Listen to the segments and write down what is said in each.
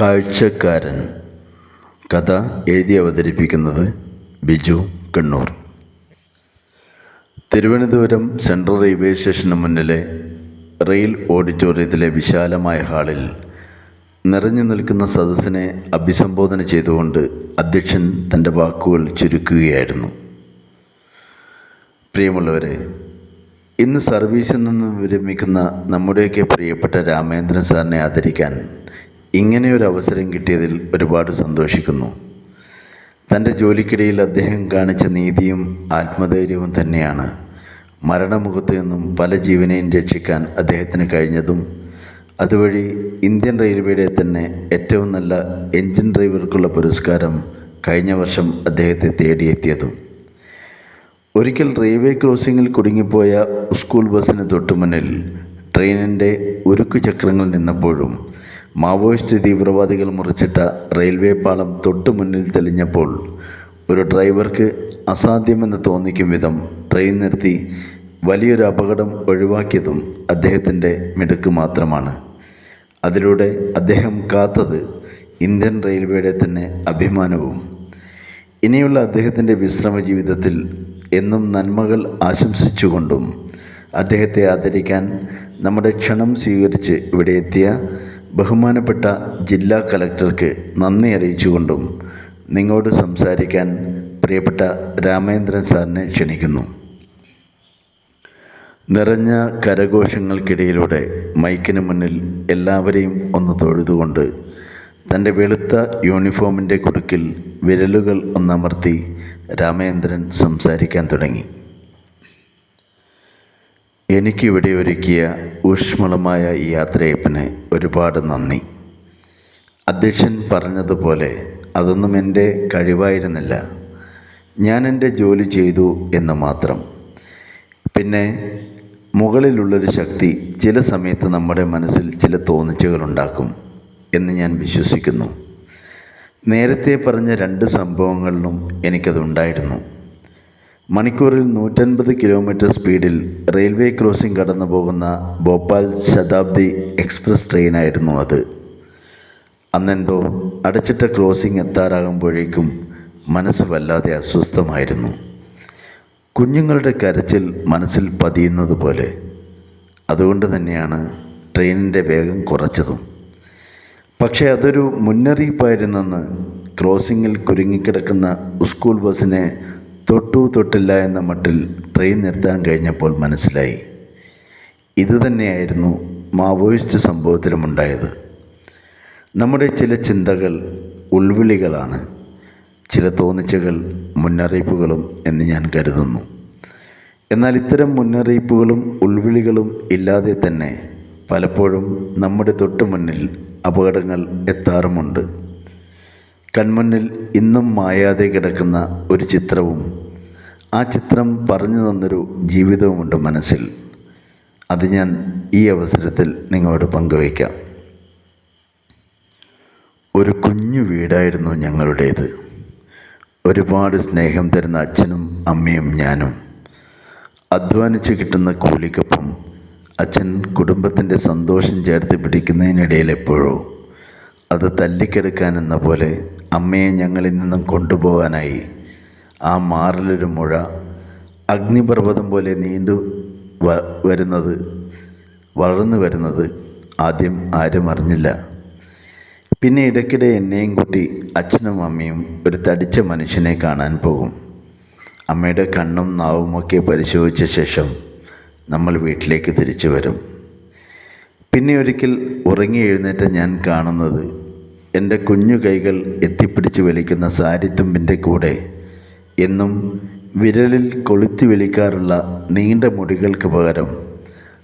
കാഴ്ചക്കാരൻ. കഥ എഴുതി അവതരിപ്പിക്കുന്നത് ബിജു കണ്ണൂർ. തിരുവനന്തപുരം സെൻട്രൽ റെയിൽവേ സ്റ്റേഷന് മുന്നിലെ റെയിൽ ഓഡിറ്റോറിയത്തിലെ വിശാലമായ ഹാളിൽ നിറഞ്ഞു നിൽക്കുന്ന സദസ്സിനെ അഭിസംബോധന ചെയ്തുകൊണ്ട് അധ്യക്ഷൻ തന്റെ വാക്കുകൾ ചുരുക്കുകയായിരുന്നു. പ്രിയമുള്ളവരെ ഇന്ന് സർവീസിൽ നിന്ന് വിരമിക്കുന്ന നമ്മുടെയൊക്കെ പ്രിയപ്പെട്ട രാമേന്ദ്രൻ സാറിനെ ആദരിക്കാൻ ഇങ്ങനെയൊരു അവസരം കിട്ടിയതിൽ ഒരുപാട് സന്തോഷിക്കുന്നു. തന്റെ ജോലിക്കിടയിൽ അദ്ദേഹം കാണിച്ച നീതിയും ആത്മധൈര്യവും തന്നെയാണ്. മരണമുഖത്ത് നിന്നും പല ജീവനെയും രക്ഷിക്കാൻ അദ്ദേഹത്തിന് കഴിഞ്ഞതും അതുവഴി ഇന്ത്യൻ റെയിൽവേയുടെ തന്നെ ഏറ്റവും നല്ല എൻജിൻ ഡ്രൈവർക്കുള്ള പുരസ്കാരം കഴിഞ്ഞ വർഷം അദ്ദേഹത്തെ തേടിയെത്തിയതും. ഒരിക്കൽ റെയിൽവേ ക്രോസിങ്ങിൽ കുടുങ്ങിപ്പോയ സ്കൂൾ ബസ്സിന് തൊട്ടുമുന്നിൽ ട്രെയിനിന്റെ ഉരുക്കു ചക്രങ്ങൾ നിന്നപ്പോഴും മാവോയിസ്റ്റ് തീവ്രവാദികൾ മുറിച്ചിട്ട റെയിൽവേ പാളം തൊട്ടു മുന്നിൽ തെളിഞ്ഞപ്പോൾ ഒരു ഡ്രൈവർക്ക് അസാധ്യമെന്ന് തോന്നിക്കും വിധം ട്രെയിൻ നിർത്തി വലിയൊരു അപകടം ഒഴിവാക്കിയതും അദ്ദേഹത്തിന്റെ മിടുക്ക് മാത്രമാണ്. അതിലൂടെ അദ്ദേഹം കാത്തത് ഇന്ത്യൻ റെയിൽവേയുടെ തന്നെ അഭിമാനവും. ഇനിയുള്ള അദ്ദേഹത്തിന്റെ വിശ്രമ ജീവിതത്തിൽ എന്നും നന്മകൾ ആശംസിച്ചുകൊണ്ടും അദ്ദേഹത്തെ ആദരിക്കാൻ നമ്മുടെ ക്ഷണം സ്വീകരിച്ച് ഇവിടെ എത്തിയ ബഹുമാനപ്പെട്ട ജില്ലാ കലക്ടർക്ക് നന്ദി അറിയിച്ചുകൊണ്ടും നിങ്ങളോട് സംസാരിക്കാൻ പ്രിയപ്പെട്ട രാമേന്ദ്രൻ സാറിനെ ക്ഷണിക്കുന്നു. നിറഞ്ഞ കരഘോഷങ്ങൾക്കിടയിലൂടെ മൈക്കിന് മുന്നിൽ എല്ലാവരെയും ഒന്ന് തൊഴുതുകൊണ്ട് തന്റെ വെളുത്ത യൂണിഫോമിന്റെ കുടുക്കിൽ വിരലുകൾ ഒന്നമർത്തി രാമേന്ദ്രൻ സംസാരിക്കാൻ തുടങ്ങി. എനിക്കിവിടെ ഒരുക്കിയ ഊഷ്മളമായ ഈ യാത്രയപ്പിന് ഒരുപാട് നന്ദി. അധ്യക്ഷൻ പറഞ്ഞതുപോലെ അതൊന്നും എന്റെ കഴിവായിരുന്നില്ല. ഞാൻ എന്റെ ജോലി ചെയ്തു എന്ന് മാത്രം. പിന്നെ മുകളിലുള്ളൊരു ശക്തി ചില സമയത്ത് നമ്മുടെ മനസ്സിൽ ചില തോന്നിച്ചുകളുണ്ടാക്കും എന്ന് ഞാൻ വിശ്വസിക്കുന്നു. നേരത്തെ പറഞ്ഞ രണ്ട് സംഭവങ്ങളിലും എനിക്കതുണ്ടായിരുന്നു. മണിക്കൂറിൽ നൂറ്റൻപത് കിലോമീറ്റർ സ്പീഡിൽ റെയിൽവേ ക്രോസിംഗ് കടന്നു പോകുന്ന ഭോപ്പാൽ ശതാബ്ദി എക്സ്പ്രസ് ട്രെയിനായിരുന്നു അത്. അന്നെന്തോ അടച്ചിട്ട ക്രോസിംഗ് എത്താറാകുമ്പോഴേക്കും മനസ്സ് വല്ലാതെ അസ്വസ്ഥമായിരുന്നു. കുഞ്ഞുങ്ങളുടെ കരച്ചിൽ മനസ്സിൽ പതിയുന്നത് പോലെ. അതുകൊണ്ട് തന്നെയാണ് ട്രെയിനിന്റെ വേഗം കുറച്ചതും. പക്ഷേ അതൊരു മുന്നറിയിപ്പായിരുന്നെന്ന് ക്രോസിങ്ങിൽ കുരുങ്ങിക്കിടക്കുന്ന സ്കൂൾ ബസ്സിനെ തൊട്ടു തൊട്ടില്ല എന്ന മട്ടിൽ ട്രെയിൻ നിർത്താൻ കഴിഞ്ഞപ്പോൾ മനസ്സിലായി. ഇതുതന്നെയായിരുന്നു മാവോയിസ്റ്റ് സംഭവത്തിലുമുണ്ടായത് നമ്മുടെ ചില ചിന്തകൾ ഉൾവിളികളാണ്. ചില തോന്നിച്ചകൾ മുന്നറിയിപ്പുകളും എന്ന് ഞാൻ കരുതുന്നു. എന്നാൽ ഇത്തരം മുന്നറിയിപ്പുകളും ഉൾവിളികളും ഇല്ലാതെ തന്നെ പലപ്പോഴും നമ്മുടെ തൊട്ടു മുന്നിൽ അപകടങ്ങൾ എത്താറുമുണ്ട്. കൺമുന്നിൽ ഇന്നും മായാതെ കിടക്കുന്ന ഒരു ചിത്രവും ആ ചിത്രം പറഞ്ഞു തന്നൊരു ജീവിതവുമുണ്ട് മനസ്സിൽ. അത് ഞാൻ ഈ അവസരത്തിൽ നിങ്ങളോട് പങ്കുവയ്ക്കാം. ഒരു കുഞ്ഞു വീടായിരുന്നു ഞങ്ങളുടേത്. ഒരുപാട് സ്നേഹം തരുന്ന അച്ഛനും അമ്മയും ഞാനും. അധ്വാനിച്ച് കിട്ടുന്ന കൂലിക്കൊപ്പം അച്ഛൻ കുടുംബത്തിന്റെ സന്തോഷം ചേർത്ത് പിടിക്കുന്നതിനിടയിൽ എപ്പോഴോ അത് തല്ലിക്കെടുക്കാനെന്ന പോലെ അമ്മയെ ഞങ്ങളിൽ നിന്നും കൊണ്ടുപോകാനായി ആ മാറിലൊരു മുഴ അഗ്നിപർവതം പോലെ നീണ്ടു വ വരുന്നത് വളർന്നു വരുന്നത് ആദ്യം ആരും അറിഞ്ഞില്ല. പിന്നെ ഇടയ്ക്കിടെ എന്നെയും കൂട്ടി അച്ഛനും അമ്മയും ഒരു തടിച്ച മനുഷ്യനെ കാണാൻ പോകും. അമ്മയുടെ കണ്ണും നാവും ഒക്കെ പരിശോധിച്ച ശേഷം നമ്മൾ വീട്ടിലേക്ക് തിരിച്ചു വരും. പിന്നെ ഒരിക്കൽ ഉറങ്ങി എഴുന്നേറ്റ് ഞാൻ കാണുന്നത് എന്റെ കുഞ്ഞു കൈകൾ എത്തിപ്പിടിച്ച് വലിക്കുന്ന സാരിത്തുമ്പിന്റെ കൂടെ എന്നും വിരലിൽ കൊളുത്തി വലിക്കാറുള്ള നീണ്ട മുടികൾക്ക് പകരം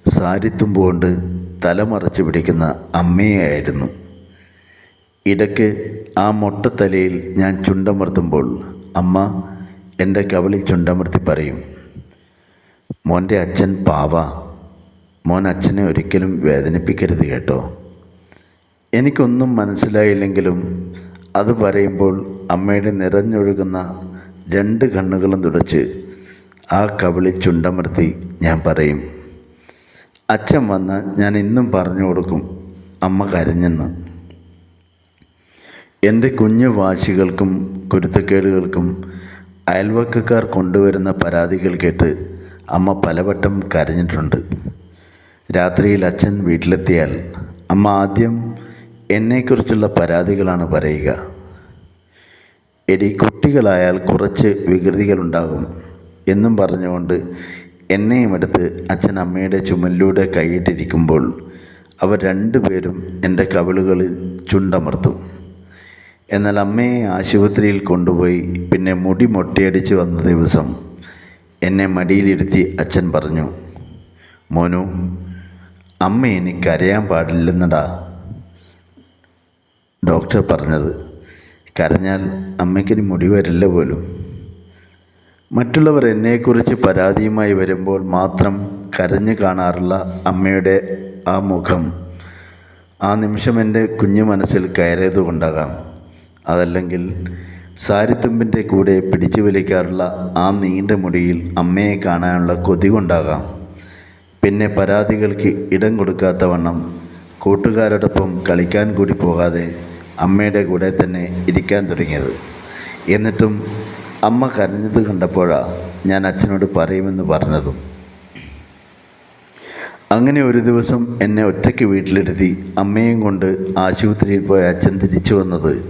സാരിത്തുമ്പ് കൊണ്ട് തലമറച്ച് പിടിക്കുന്ന അമ്മയായിരുന്നു. ഇടയ്ക്ക് ആ മൊട്ടത്തലയിൽ ഞാൻ ചുണ്ടമർത്തുമ്പോൾ അമ്മ എന്റെ കവളിൽ ചുണ്ടമർത്തി പറയും മോന്റെ അച്ഛൻ പാവ. മോൻ അച്ഛനെ ഒരിക്കലും വേദനിപ്പിക്കരുത് കേട്ടോ. എനിക്കൊന്നും മനസ്സിലായില്ലെങ്കിലും അത് പറയുമ്പോൾ അമ്മയുടെ നിറഞ്ഞൊഴുകുന്ന രണ്ട് കണ്ണുകളും തുടച്ച് ആ കവിളിൽ ചുണ്ടമർത്തി ഞാൻ പറയും അച്ഛൻ വന്ന് ഞാൻ ഇന്നും പറഞ്ഞു കൊടുക്കും അമ്മ കരഞ്ഞെന്ന്. എന്റെ കുഞ്ഞു വാശികൾക്കും കുരുത്തക്കേടുകൾക്കും അയൽവക്കക്കാർ കൊണ്ടുവരുന്ന പരാതികൾ കേട്ട് അമ്മ പലവട്ടം കരഞ്ഞിട്ടുണ്ട്. രാത്രിയിൽ അച്ഛൻ വീട്ടിലെത്തിയാൽ അമ്മ ആദ്യം എന്നെക്കുറിച്ചുള്ള പരാതികളാണ് പറയുക. എടി കുട്ടികളായാൽ കുറച്ച് വികൃതികളുണ്ടാകും എന്നും പറഞ്ഞുകൊണ്ട് എന്നെയും എടുത്ത് അച്ഛൻ അമ്മയുടെ ചുമലിലൂടെ കൈയിട്ടിരിക്കുമ്പോൾ അവർ രണ്ടുപേരും എന്റെ കവിളുകളിൽ ചുണ്ടമർത്തും. എന്നാൽ അമ്മയെ ആശുപത്രിയിൽ കൊണ്ടുപോയി പിന്നെ മുടി മൊട്ടയടിച്ച് വന്ന ദിവസം എന്നെ മടിയിലിരുത്തി അച്ഛൻ പറഞ്ഞു മോനു അമ്മ എനിക്ക് കരയാൻ പാടില്ലെന്നടാ. ഡോക്ടർ പറഞ്ഞത് കരഞ്ഞാൽ അമ്മയ്ക്കിനി മുടി വരില്ല പോലും. മറ്റുള്ളവർ എന്നെക്കുറിച്ച് പരാതിയുമായി വരുമ്പോൾ മാത്രം കരഞ്ഞു കാണാറുള്ള അമ്മയുടെ ആ മുഖം ആ നിമിഷം എന്റെ കുഞ്ഞു മനസ്സിൽ കയറിയത് കൊണ്ടാകാം അതല്ലെങ്കിൽ സാരിത്തുമ്പിന്റെ കൂടെ പിടിച്ചു വലിക്കാറുള്ള ആ നീണ്ട മുടിയിൽ അമ്മയെ കാണാനുള്ള കൊതി കൊണ്ടാകാം. പിന്നെ പരാതികൾക്ക് ഇടം കൊടുക്കാത്ത വണ്ണം കൂട്ടുകാരോടൊപ്പം കളിക്കാൻ കൂടി പോകാതെ അമ്മയുടെ കൂടെ തന്നെ ഇരിക്കാൻ തുടങ്ങിയത്. എന്നിട്ടും അമ്മ കരഞ്ഞത് കണ്ടപ്പോഴാണ് ഞാൻ അച്ഛനോട് പറയുമെന്ന് പറഞ്ഞതും. അങ്ങനെ ഒരു ദിവസം എന്നെ ഒറ്റയ്ക്ക് വീട്ടിലിരുത്തി അമ്മയും കൊണ്ട് ആശുപത്രിയിൽ പോയ അച്ഛൻ തിരിച്ചു വന്നത്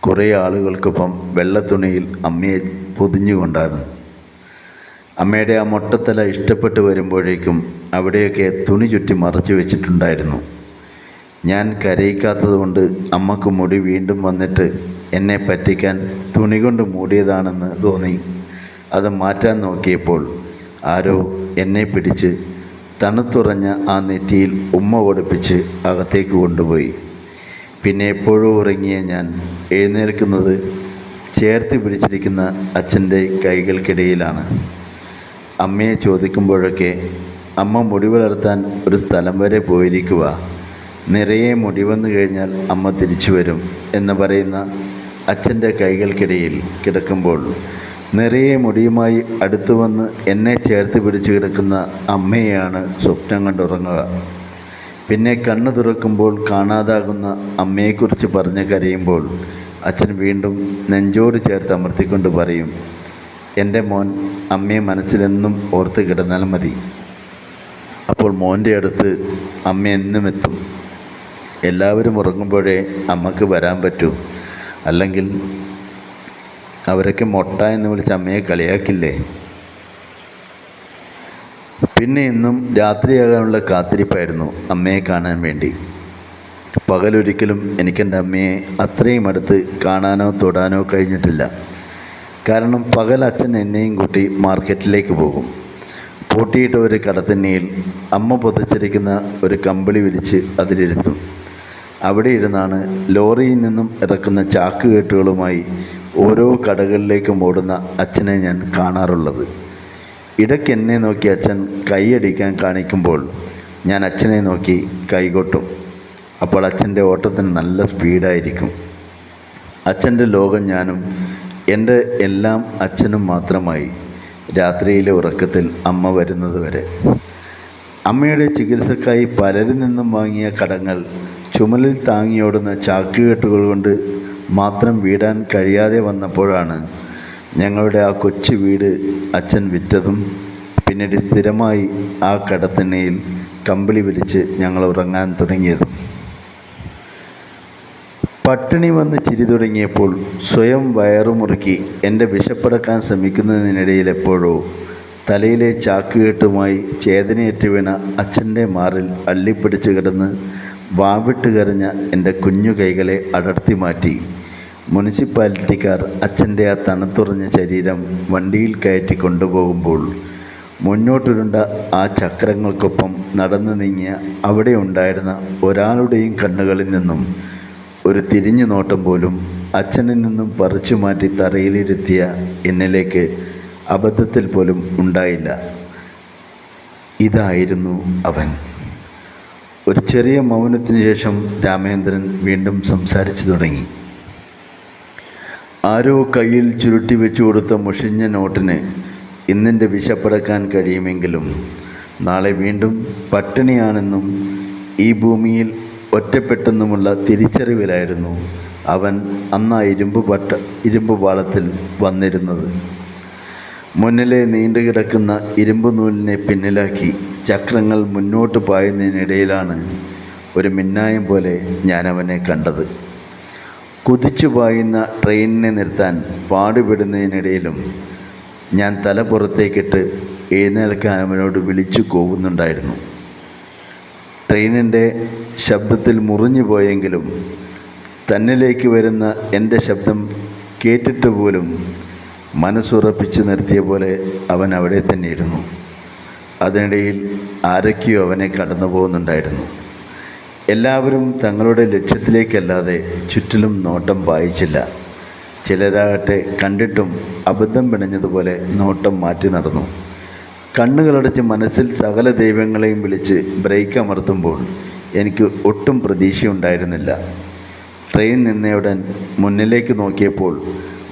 കുറേ ആളുകൾക്കൊപ്പം വെള്ളത്തുണിയിൽ അമ്മയെ പൊതിഞ്ഞുകൊണ്ടാണ്. അമ്മയുടെ ആ മൊട്ടത്തല ഇഷ്ടപ്പെട്ട് വരുമ്പോഴേക്കും അവിടെയൊക്കെ തുണി ചുറ്റി മറച്ചു വെച്ചിട്ടുണ്ടായിരുന്നു. ഞാൻ കരയിക്കാത്തതുകൊണ്ട് അമ്മയ്ക്ക് മുടി വീണ്ടും വന്നിട്ട് എന്നെ പറ്റിക്കാൻ തുണി കൊണ്ട് മൂടിയതാണെന്ന് തോന്നി. അത് മാറ്റാൻ നോക്കിയപ്പോൾ ആരോ എന്നെ പിടിച്ച് തണുത്തുറഞ്ഞ ആ നെറ്റിയിൽ ഉമ്മ ഓടിപ്പിച്ച് അകത്തേക്ക് കൊണ്ടുപോയി. പിന്നെ എപ്പോഴും ഉറങ്ങിയ ഞാൻ എഴുന്നേൽക്കുന്നത് ചേർത്ത് പിടിച്ചിരിക്കുന്ന അച്ഛന്റെ കൈകൾക്കിടയിലാണ്. അമ്മയെ ചോദിക്കുമ്പോഴൊക്കെ അമ്മ മുടി വളർത്താൻ ഒരു സ്ഥലം വരെ പോയിരിക്കുക നിറയെ മുടി വന്നു കഴിഞ്ഞാൽ അമ്മ തിരിച്ചു വരും എന്ന് പറയുന്ന അച്ഛന്റെ കൈകൾക്കിടയിൽ കിടക്കുമ്പോൾ നിറയെ മുടിയുമായി അടുത്തു വന്ന് എന്നെ ചേർത്ത് പിടിച്ചു കിടക്കുന്ന അമ്മയെയാണ് സ്വപ്നം കണ്ടുറങ്ങുക. പിന്നെ കണ്ണു തുറക്കുമ്പോൾ കാണാതാകുന്ന അമ്മയെക്കുറിച്ച് പറഞ്ഞ് കരയുമ്പോൾ അച്ഛൻ വീണ്ടും നെഞ്ചോട് ചേർത്ത് അമർത്തിക്കൊണ്ട് പറയും എന്റെ മോൻ അമ്മയെ മനസ്സിലെന്നും ഓർത്ത് കിടന്നാൽ മതി. അപ്പോൾ മോന്റെ അടുത്ത് അമ്മ എന്നും എത്തും. എല്ലാവരും ഉറങ്ങുമ്പോഴേ അമ്മയ്ക്ക് വരാൻ പറ്റൂ. അല്ലെങ്കിൽ അവരൊക്കെ മൊട്ട എന്ന് വിളിച്ച് അമ്മയെ കളിയാക്കില്ലേ? പിന്നെ ഇന്നും രാത്രിയാകാനുള്ള കാത്തിരിപ്പായിരുന്നു അമ്മയെ കാണാൻ വേണ്ടി. പകലൊരിക്കലും എനിക്കെന്റെ അമ്മയെ അത്രയും അടുത്ത് കാണാനോ തൊടാനോ കഴിഞ്ഞിട്ടില്ല. കാരണം പകൽ അച്ഛൻ എന്നെയും കൂട്ടി മാർക്കറ്റിലേക്ക് പോകും. പൂട്ടിയിട്ട ഒരു കടത്തന്നെയിൽ അമ്മ പൊതിച്ചിരിക്കുന്ന ഒരു കമ്പിളി വിരിച്ച് അതിലിരുത്തും. അവിടെ ഇരുന്നാണ് ലോറിയിൽ നിന്നും ഇറക്കുന്ന ചാക്കുകെട്ടുകളുമായി ഓരോ കടകളിലേക്കും ഓടുന്ന അച്ഛനെ ഞാൻ കാണാറുള്ളത്. ഇടയ്ക്ക് എന്നെ നോക്കി അച്ഛൻ കൈയടിക്കാൻ കാണിക്കുമ്പോൾ ഞാൻ അച്ഛനെ നോക്കി കൈകൊട്ടും അപ്പോൾ അച്ഛന്റെ ഓട്ടത്തിന് നല്ല സ്പീഡായിരിക്കും. അച്ഛന്റെ ലോകം ഞാനും എന്റെ എല്ലാം അച്ഛനും മാത്രമായി രാത്രിയിലെ ഉറക്കത്തിൽ അമ്മ വരുന്നത് വരെ. അമ്മയുടെ ചികിത്സക്കായി പലരിൽ നിന്നും വാങ്ങിയ കടങ്ങൾ ചുമലിൽ താങ്ങിയോടുന്ന ചാക്കുകെട്ടുകൾ കൊണ്ട് മാത്രം വീടാൻ കഴിയാതെ വന്നപ്പോഴാണ് ഞങ്ങളുടെ ആ കൊച്ചു വീട് അച്ഛൻ വിറ്റതും പിന്നീട് സ്ഥിരമായി ആ കടത്തിണ്ണയിൽ കമ്പിളി വിരിച്ച് ഞങ്ങൾ ഉറങ്ങാൻ തുടങ്ങിയതും. പട്ടിണി വന്ന് ചിരി തുടങ്ങിയപ്പോൾ സ്വയം വയറുമുറുക്കി എന്റെ വിശപ്പടക്കാൻ ശ്രമിക്കുന്നതിനിടയിൽ എപ്പോഴോ തലയിലെ ചാക്കുകെട്ടുമായി ചേതനയേറ്റ് വീണ അച്ഛന്റെ മാറിൽ അള്ളിപ്പിടിച്ച് കിടന്ന് വാവിട്ട് കരഞ്ഞ എന്റെ കുഞ്ഞു കൈകളെ അടർത്തി മാറ്റി. മുനിസിപ്പാലിറ്റിക്കാർ അച്ഛന്റെ ആ തണുത്തുറഞ്ഞ ശരീരം വണ്ടിയിൽ കയറ്റി കൊണ്ടുപോകുമ്പോൾ മുന്നോട്ടുരുണ്ട ആ ചക്രങ്ങൾക്കൊപ്പം നടന്നു നീങ്ങിയ അവിടെ ഉണ്ടായിരുന്ന ഒരാളുടെയും കണ്ണുകളിൽ നിന്നും ഒരു തിരിഞ്ഞു നോട്ടം പോലും അച്ഛനിൽ നിന്നും പറിച്ചു മാറ്റി തറയിലിരുത്തിയ എന്നിലേക്ക് അബദ്ധത്തിൽ പോലും ഉണ്ടായില്ല. ഇതായിരുന്നു അവൻ. ഒരു ചെറിയ മൗനത്തിന് ശേഷം രാമേന്ദ്രൻ വീണ്ടും സംസാരിച്ചു തുടങ്ങി. ആരോ കയ്യിൽ ചുരുട്ടി വെച്ചു കൊടുത്ത മുഷിഞ്ഞ നോട്ടിന് ഇന്നിന്റെ വിശപ്പടക്കാൻ കഴിയുമെങ്കിലും നാളെ വീണ്ടും പട്ടിണിയാണെന്നും ഈ ഭൂമിയിൽ ഒറ്റപ്പെട്ടെന്നുമുള്ള തിരിച്ചറിവിലായിരുന്നു അവൻ അന്ന് ആ ഇരുമ്പ് പട്ട ഇരുമ്പ് പാളത്തിൽ വന്നിരുന്നത്. മുന്നിലെ നീണ്ടുകിടക്കുന്ന ഇരുമ്പ് നൂലിനെ പിന്നിലാക്കി ചക്രങ്ങൾ മുന്നോട്ട് പായുന്നതിനിടയിലാണ് ഒരു മിന്നായം പോലെ ഞാൻ അവനെ കണ്ടത്. കുതിച്ചു പായുന്ന ട്രെയിനിനെ നിർത്താൻ പാടുപെടുന്നതിനിടയിലും ഞാൻ തല പുറത്തേക്കിട്ട് എഴുന്നേൽക്കാൻ അവനോട് വിളിച്ചു കോവുന്നുണ്ടായിരുന്നു. ട്രെയിനിന്റെ ശബ്ദത്തിൽ മുറിഞ്ഞു പോയെങ്കിലും തന്നിലേക്ക് വരുന്ന എന്റെ ശബ്ദം കേട്ടിട്ട് പോലും മനസ്സുറപ്പിച്ച് നിർത്തിയ പോലെ അവൻ അവിടെ തന്നെ ഇരുന്നു. അതിനിടയിൽ ആരൊക്കെയോ അവനെ കടന്നു പോകുന്നുണ്ടായിരുന്നു. എല്ലാവരും തങ്ങളുടെ ലക്ഷ്യത്തിലേക്കല്ലാതെ ചുറ്റിലും നോട്ടം വായിച്ചില്ല ചിലരാകട്ടെ കണ്ടിട്ടും അബദ്ധം പിണഞ്ഞതുപോലെ നോട്ടം മാറ്റി നടന്നു. കണ്ണുകളടച്ച് മനസ്സിൽ സകല ദൈവങ്ങളെയും വിളിച്ച് ബ്രേക്ക് അമർത്തുമ്പോൾ എനിക്ക് ഒട്ടും പ്രതീക്ഷയുണ്ടായിരുന്നില്ല. ട്രെയിൻ നിന്നയുടൻ മുന്നിലേക്ക് നോക്കിയപ്പോൾ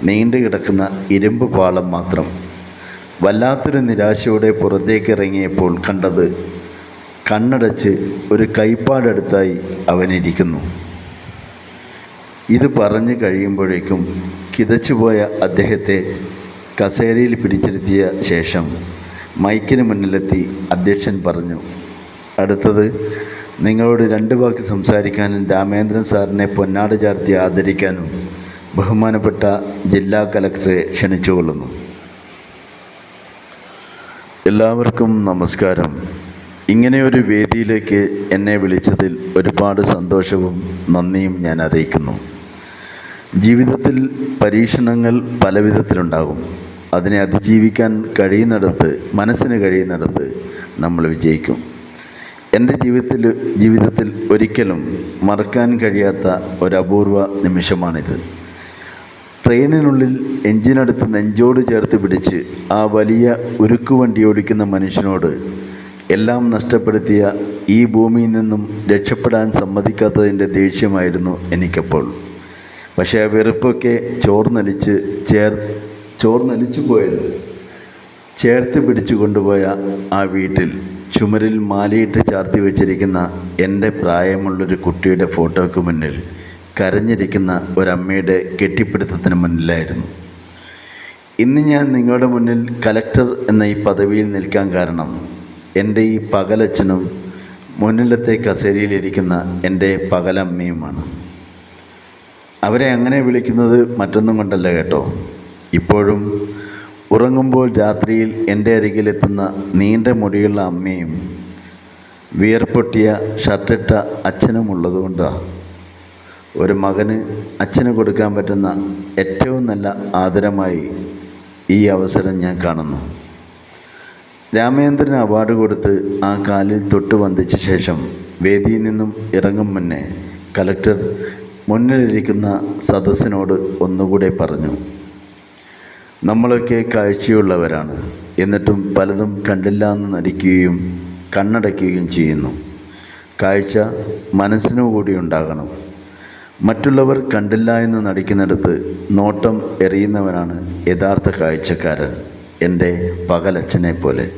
നീണ്ടു കിടക്കുന്ന ഇരുമ്പ് പാളം മാത്രം. വല്ലാത്തൊരു നിരാശയോടെ പുറത്തേക്ക് ഇറങ്ങിയപ്പോൾ കണ്ടത് കണ്ണടച്ച് ഒരു കൈപ്പാടടുത്തായി അവനിരിക്കുന്നു. ഇത് പറഞ്ഞു കഴിയുമ്പോഴേക്കും കിതച്ചുപോയ അദ്ദേഹത്തെ കസേരയിൽ പിടിച്ചിരുത്തിയ ശേഷം മൈക്കിന് മുന്നിലെത്തി അധ്യക്ഷൻ പറഞ്ഞു അടുത്തത് നിങ്ങളോട് രണ്ട് വാക്ക് സംസാരിക്കാനും രാമേന്ദ്രൻ സാറിനെ പൊന്നാട് ചാർത്തി ആദരിക്കാനും ബഹുമാനപ്പെട്ട ജില്ലാ കലക്ടറെ ക്ഷണിച്ചുകൊള്ളുന്നു എല്ലാവർക്കും നമസ്കാരം. ഇങ്ങനെയൊരു വേദിയിലേക്ക് എന്നെ വിളിച്ചതിൽ ഒരുപാട് സന്തോഷവും നന്ദിയും ഞാൻ അറിയിക്കുന്നു. ജീവിതത്തിൽ പരീക്ഷണങ്ങൾ പല വിധത്തിലുണ്ടാകും അതിനെ അതിജീവിക്കാൻ കഴിയുന്നിടത്ത് മനസ്സിന് കഴിയുന്നിടത്ത് നമ്മൾ വിജയിക്കും. എന്റെ ജീവിതത്തിൽ ജീവിതത്തിൽ ഒരിക്കലും മറക്കാൻ കഴിയാത്ത ഒരു അപൂർവ നിമിഷമാണിത്. ട്രെയിനിനുള്ളിൽ എഞ്ചിനടുത്ത് നെഞ്ചോട് ചേർത്ത് പിടിച്ച് ആ വലിയ ഉരുക്കുവണ്ടി ഓടിക്കുന്ന മനുഷ്യനോട് എല്ലാം നഷ്ടപ്പെടുത്തിയ ഈ ഭൂമിയിൽ നിന്നും രക്ഷപ്പെടാൻ സമ്മതിക്കാത്തതിന്റെ ദേഷ്യമായിരുന്നു എനിക്കപ്പോൾ. പക്ഷേ ആ വെറുപ്പൊക്കെ ചോർന്നലിച്ച് ചേർ ചോർന്നലിച്ചു പോയത്. ചേർത്ത് പിടിച്ചു കൊണ്ടുപോയ ആ വീട്ടിൽ ചുമരിൽ മാലയിട്ട് ചാർത്തി വച്ചിരിക്കുന്ന എന്റെ പ്രായമുള്ളൊരു കുട്ടിയുടെ ഫോട്ടോയ്ക്ക് മുന്നിൽ കരഞ്ഞിരിക്കുന്ന ഒരമ്മയുടെ കെട്ടിപ്പിടുത്തത്തിന് മുന്നിലായിരുന്നു. ഇന്ന് ഞാൻ നിങ്ങളുടെ മുന്നിൽ കലക്ടർ എന്ന ഈ പദവിയിൽ നിൽക്കാൻ കാരണം എന്റെ ഈ പകലച്ഛനും മുന്നിലത്തെ കസേരയിലിരിക്കുന്ന എന്റെ പകലമ്മയുമാണ്. അവരെ അങ്ങനെ വിളിക്കുന്നത് മറ്റൊന്നും കൊണ്ടല്ല കേട്ടോ. ഇപ്പോഴും ഉറങ്ങുമ്പോൾ രാത്രിയിൽ എന്റെ അരികിലെത്തുന്ന നീണ്ട മുടിയുള്ള അമ്മയും വിയർപ്പൊട്ടിയ ഷർട്ടിട്ട അച്ഛനും ഉള്ളതുകൊണ്ടാണ് ഒരു മകന് അച്ഛന് കൊടുക്കാൻ പറ്റുന്ന ഏറ്റവും നല്ല ആദരമായി ഈ അവസരം ഞാൻ കാണുന്നു. രാമേന്ദ്രന് അവാർഡ് കൊടുത്ത് ആ കാലിൽ തൊട്ട് വന്ദിച്ച ശേഷം വേദിയിൽ നിന്നും ഇറങ്ങും മുന്നേ കലക്ടർ മുന്നിലിരിക്കുന്ന സദസ്സിനോട് ഒന്നുകൂടെ പറഞ്ഞു. നമ്മളൊക്കെ കാഴ്ചയുള്ളവരാണ്. എന്നിട്ടും പലതും കണ്ടില്ല എന്ന് നടിക്കുകയും കണ്ണടയ്ക്കുകയും ചെയ്യുന്നു. കാഴ്ച മനസ്സിനു കൂടി ഉണ്ടാകണം. മറ്റുള്ളവർ കണ്ടില്ല എന്ന് നടിക്കുന്നിടത്ത് നോട്ടം എറിയുന്നവനാണ് യഥാർത്ഥ കാഴ്ചക്കാരൻ. എന്റെ പകലച്ഛനെ പോലെ